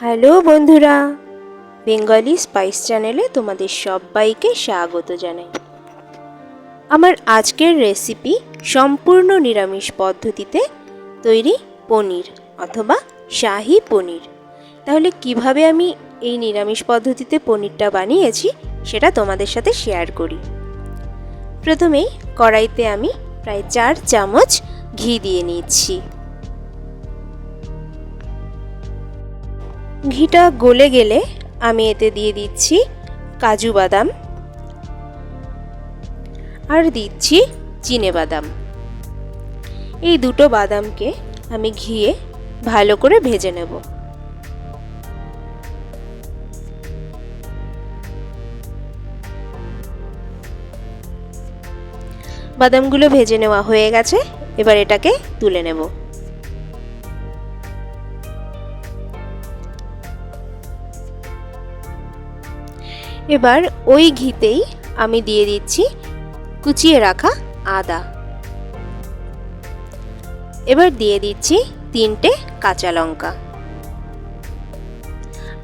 Hello বন্ধুরা, Bengali spice চ্যানেলে তোমাদের সবাইকে স্বাগত জানাই। আমার আজকের রেসিপি সম্পূর্ণ নিরামিষ পদ্ধতিতে তৈরি পনির অথবা শাহি পনির। তাহলে কীভাবে আমি এই নিরামিষ পদ্ধতিতে পনিরটা বানিয়েছি সেটা তোমাদের সাথে শেয়ার করি। প্রথমেই কড়াইতে আমি প্রায় চার চামচ ঘি দিয়ে নিচ্ছি। ঘিটা গলে গেলে আমি এতে দিয়ে দিচ্ছি কাজু বাদাম আর দিচ্ছি চিনে বাদাম। এই দুটো বাদামকে আমি ঘিয়ে ভালো করে ভেজে নেব। বাদামগুলো ভেজে নেওয়া হয়ে গেছে, এবার এটাকে তুলে নেব। এবার ওই ঘিতেই আমি দিয়ে দিচ্ছি কুচিয়ে রাখা আদা। এবার দিয়ে দিচ্ছি তিনটে কাঁচা লঙ্কা।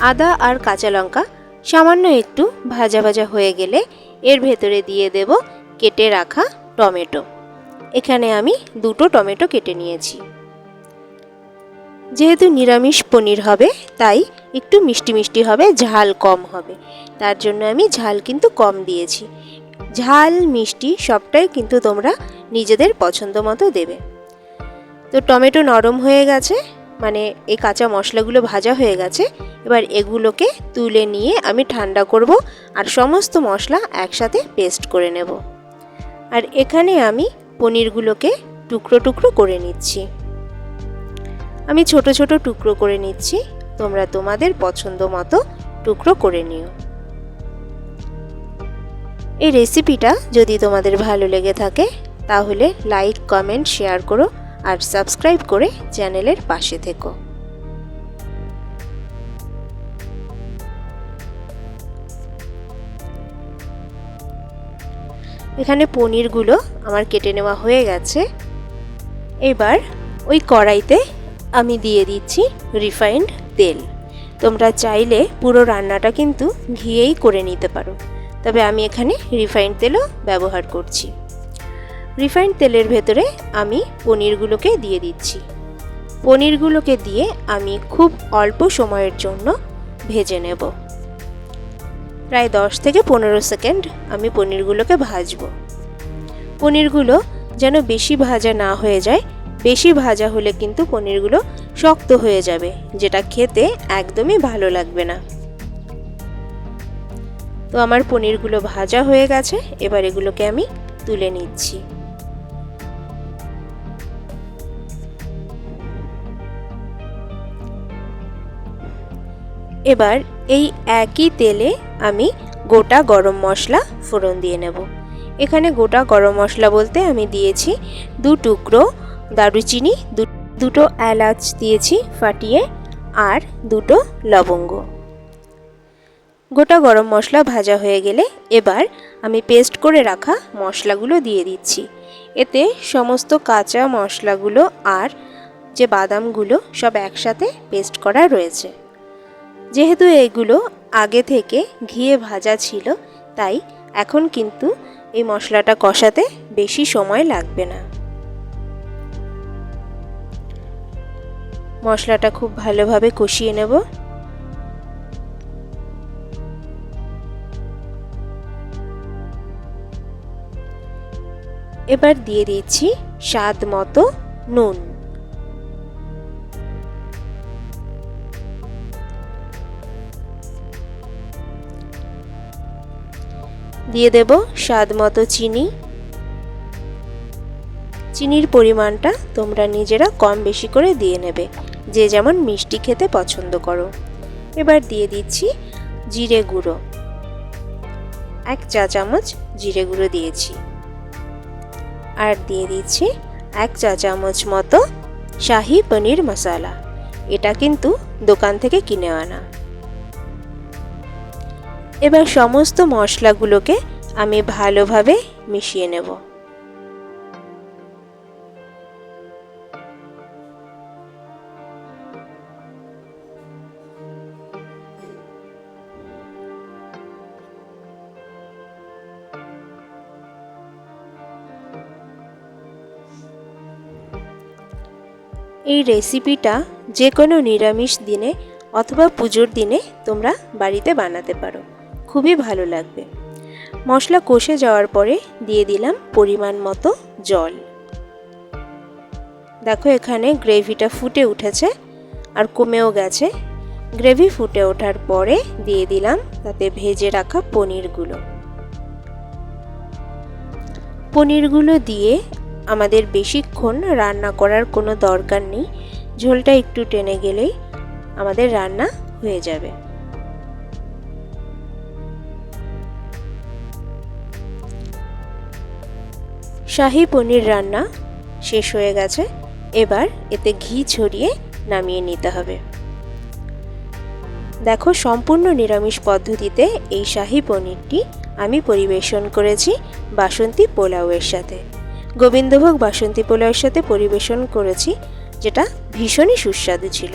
আদা আর কাঁচা লঙ্কা সামান্য একটু ভাজা ভাজা হয়ে গেলে এর ভেতরে দিয়ে দেব কেটে রাখা টমেটো। এখানে আমি দুটো টমেটো কেটে নিয়েছি। যেহেতু নিরামিষ পনির হবে, তাই একটু মিষ্টি মিষ্টি হবে, ঝাল কম হবে। তার জন্য আমি ঝাল কিন্তু কম দিয়েছি। ঝাল, মিষ্টি সবটাই কিন্তু তোমরা নিজেদের পছন্দ মতো দেবে। তো টমেটো নরম হয়ে গেছে মানে এই কাঁচা মশলাগুলো ভাজা হয়ে গেছে, এবার এগুলোকে তুলে নিয়ে আমি ঠান্ডা করব আর সমস্ত মশলা একসাথে পেস্ট করে নেব। আর এখানে আমি পনিরগুলোকে টুকরো টুকরো করে নিচ্ছি। আমি ছোট ছোট টুকরো করে নিচ্ছি। তোমরা তোমাদের পছন্দ মতো টুকরো করে নিও। এই রেসিপিটা যদি তোমাদের ভালো লেগে থাকে, তাহলে লাইক, কমেন্ট, শেয়ার করো আর সাবস্ক্রাইব করে চ্যানেলের পাশে থেকো। এখানে পনিরগুলো আমার কেটে নেওয়া হয়ে গেছে। এবার ওই কড়াইতে আমি দিয়ে দিচ্ছি রিফাইন্ড তেল। তোমরা চাইলে পুরো রান্নাটা কিন্তু ঘিয়েই করে নিতে পারো। তবে আমি এখানে রিফাইন্ড তেলও ব্যবহার করছি। রিফাইন্ড তেলের ভেতরে আমি পনিরগুলোকে দিয়ে দিচ্ছি। পনিরগুলোকে দিয়ে আমি খুব অল্প সময়ের জন্য ভেজে নেব। প্রায় দশ থেকে পনেরো সেকেন্ড আমি পনিরগুলোকে ভাজব। পনিরগুলো যেন বেশি ভাজা না হয়ে যায় বেশি ভাজা হলে কিন্তু পনিরগুলো শক্ত হয়ে যাবে, যেটা খেতে একদমই ভালো লাগবে না। তো আমার পনিরগুলো ভাজা হয়ে গেছে, এবার এগুলোকে আমি তুলে নিচ্ছি। এবার এই একই তেলে আমি গোটা গরম মশলা ফোড়ন দিয়ে নেব। এখানে গোটা গরম মশলা বলতে আমি দিয়েছি দু টুকরো দারুচিনি, দুটো এলাচ দিয়েছি ফাটিয়ে আর দুটো লবঙ্গ। গোটা গরম মশলা ভাজা হয়ে গেলে এবার আমি পেস্ট করে রাখা মশলাগুলো দিয়ে দিচ্ছি। এতে সমস্ত কাঁচা মশলাগুলো আর যে বাদামগুলো সব একসাথে পেস্ট করা রয়েছে। যেহেতু এগুলো আগে থেকে ঘিয়ে ভাজা ছিল, তাই এখন কিন্তু এই মশলাটা কষাতে বেশি সময় লাগবে না। মশলাটা খুব ভালোভাবে কষিয়ে নেব। এবার দিয়ে দিচ্ছি স্বাদ মতো নুন। দিয়ে দেব স্বাদ মতো চিনি। চিনির পরিমাণটা তোমরা নিজেরা কম বেশি করে দিয়ে নেবে। যে যেমন মিষ্টি খেতে পছন্দ করো। এবার দিয়ে দিচ্ছি জিরে গুঁড়ো। এক চা চামচ জিরে গুঁড়ো দিয়েছি। আর দিয়ে দিচ্ছি এক চা চামচ মতো শাহি পনির মশলা। এটা কিন্তু দোকান থেকে কিনে আনা। এবার সমস্ত মশলাগুলোকে আমি ভালোভাবে মিশিয়ে নেব। এই রেসিপিটা যে কোনো নিরামিষ দিনে অথবা পুজোর দিনে তোমরা বাড়িতে বানাতে পারো। খুবই ভালো লাগবে। মশলা কষে যাওয়ার পরে দিয়ে দিলাম পরিমাণ মতো জল। দেখো এখানে গ্রেভিটা ফুটে উঠেছে আর কমেও গেছে। গ্রেভি ফুটে ওঠার পরে দিয়ে দিলাম তাতে ভেজে রাখা পনিরগুলো। পনিরগুলো দিয়ে আমাদের বেশিক্ষণ রান্না করার কোনো দরকার নেই। ঝোলটা একটু টেনে গেলেই আমাদের রান্না হয়ে যাবে। শাহি পনির রান্না শেষ হয়ে গেছে। এবার এতে ঘি ছড়িয়ে নামিয়ে নিতে হবে। দেখো, সম্পূর্ণ নিরামিষ পদ্ধতিতে এই শাহি পনিরটি আমি পরিবেশন করেছি বাসন্তী পোলাওয়ের সাথে। গোবিন্দভোগ বাসন্তী পোলাওয়ের সাথে পরিবেশন করেছি যেটা ভীষণই সুস্বাদু ছিল।